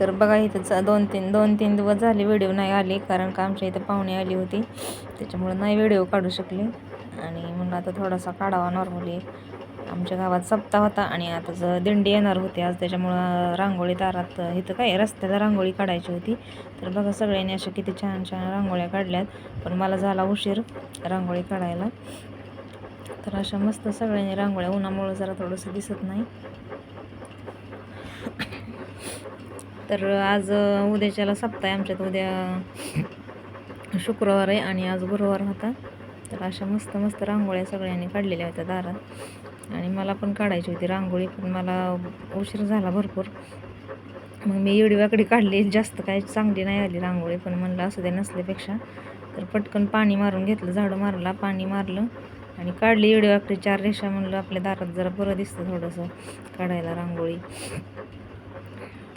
तर बघा इथं दोन तीन दोन तीन दिवस झाले व्हिडिओ नाही आले कारण का आमच्या इथं पाहुणे आली होती. त्याच्यामुळं नाही व्हिडिओ काढू शकले. आणि म्हणलं आता थोडासा काढावा नॉर्मली आमच्या गावात सप्ताह होता आणि आता ज दिंडी येणार होती आज त्याच्यामुळं रांगोळी दारात इथं काय रस्त्याला रांगोळी काढायची होती. तर बघा सगळ्यांनी अशा किती छान छान रांगोळ्या काढल्यात. पण मला झाला उशीर रांगोळी काढायला. तर अशा मस्त सगळ्यांनी रांगोळ्या उन्हामुळं जरा थोडंसं दिसत नाही. तर आज उद्याच्याला सप्ताह आहे आमच्यात. उद्या शुक्रवार आहे आणि आज गुरुवार होता. तर अशा मस्त मस्त रांगोळ्या सगळ्यांनी काढलेल्या होत्या दारात. आणि मला पण काढायची होती रांगोळी पण मला उशीर झाला भरपूर. मग मी एवढी काढली. जास्त काय चांगली नाही आली रांगोळी पण म्हणलं असू दे नसल्यापेक्षा. तर पटकन पाणी मारून घेतलं झाडं मारला पाणी मारलं. आणि काढली एवढी वाकडी चार रेषा म्हणलं आपल्या दारात जरा बरं दिसतं थोडंसं काढायला रांगोळी.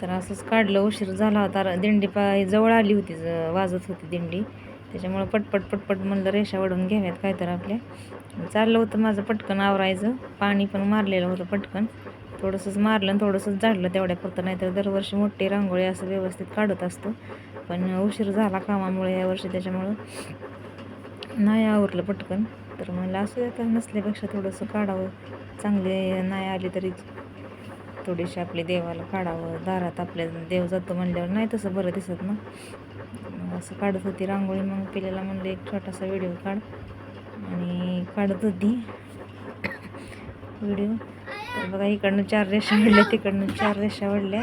तर असंच काढलं उशीर झाला होता. दिंडी पा जवळ आली होती ज वाजत होती दिंडी. त्याच्यामुळं पटपट पटपट म्हणलं रेषा वडून घ्याव्यात काय तर आपल्या. चाललं होतं माझं पटकन आवरायचं. पाणी पण मारलेलं होतं पटकन. थोडंसंच मारलं आणि थोडंसंच झाडलं तेवढ्यापुरतं नाही तर दरवर्षी मोठी रांगोळी असं व्यवस्थित काढत असतो. पण उशीर झाला कामामुळे यावर्षी त्याच्यामुळं. नाही आवरलं पटकन. तर म्हणलं असू का नसल्यापेक्षा थोडंसं काढावं. चांगले नाही आली तरी. थोडीशी आपली देवाला काढावं दारात आपल्या देव जातो म्हणल्यावर नाही तसं बरं दिसत ना. असं काढत होती रांगोळी मग पिलेला म्हणलं एक छोटासा व्हिडिओ काढ. आणि काढत होती. व्हिडिओ. बघा इकडनं चार रेषा वाढल्या तिकडनं चार रेषा वाढल्या.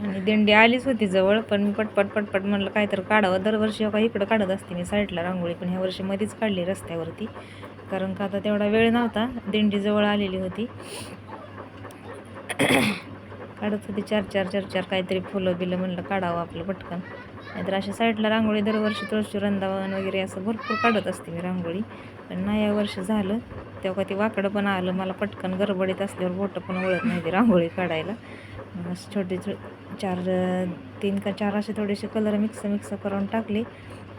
आणि दिंडी आलीच होती जवळ पण मी पटपट पटपट म्हणलं काय तर काढावं. दरवर्षी काही इकडं काढत असते मी साईडला रांगोळी पण ह्या वर्षी मध्येच काढली रस्त्यावरती. कारण का आता तेवढा वेळ नव्हता दिंडी जवळ आलेली होती. काढत होती चार चार चार चार काहीतरी फुलं बिलं म्हणलं काढावं आपलं पटकन. नाहीतर अशा साईडला रांगोळी दरवर्षी तुळशी वृंदावन वगैरे असं भरपूर काढत असते मी रांगोळी. पण नाही या वर्ष झालं. तेव्हा ते वाकडं पण आलं. मला पटकन गडबडीत असल्यावर बोटं पण वळत नाही ती रांगोळी काढायला. असं छोटे चार तीन का चार असे थोडेसे कलर मिक्स मिक्स करून टाकले.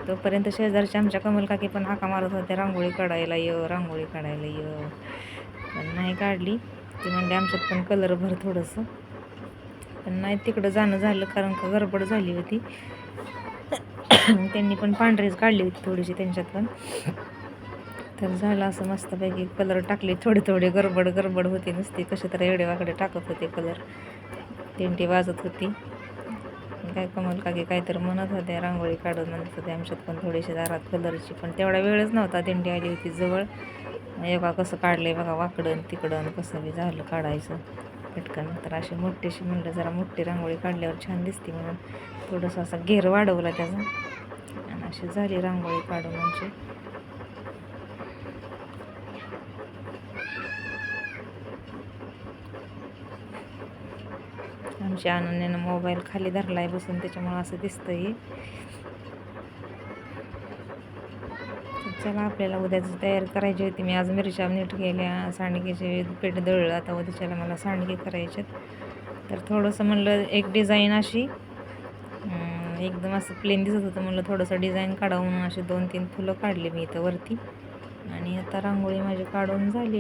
तोपर्यंत शेजारच्या आमच्या कमल काकी पण हाका मारत होत्या रांगोळी काढायला य रांगोळी काढायला य. पण नाही काढली. ती म्हणजे आमच्यात पण कलर भर थोडंसं. पण नाही तिकडं जाणं झालं कारण का गडबड झाली होती. त्यांनी पण पांढरीच काढली होती थोडीशी त्यांच्यात पण. तर झालं असं मस्तपैकी कलर टाकले. थोडे थोडे गडबड गडबड होते नुसती. कसे तर एवढे वाकडे टाकत होते कलर दिंडी वाजत होती. काय कमल काकी काहीतरी म्हणत होते रांगोळी काढून म्हणत होते आमच्यात पण थोडीशी दारात कलरची पण तेवढा वेळच नव्हता दिंडी आली होती जवळ. एका कसं काढलं बघा वाकडं तिकडं कसं बी झालं काढायचं. पटकन. तर अशी मोठीशी म्हणलं जरा मोठी रांगोळी काढल्यावर छान दिसते म्हणून थोडंसं असा घेर वाढवला त्याचा. आणि अशी झाली रांगोळी काढून आमची. आमच्या आनंदीनं मोबाईल खाली धरलाय बसून त्याच्यामुळं असं दिसतंय. चला आपल्याला उद्याची तयारी करायची होती. मी आज मिरच्या नीट गेल्या सांडगेचे पेट दळलं. आता उद्याच्याला मला सांडगे करायचे तर थोडंसं म्हणलं एक डिझाईन अशी. एकदम असं प्लेन दिसत होतं. म्हणलं थोडंसं डिझाईन काढावून असे दोन तीन फुलं काढले मी इथं वरती. आणि आता रांगोळी माझी काढून झाली.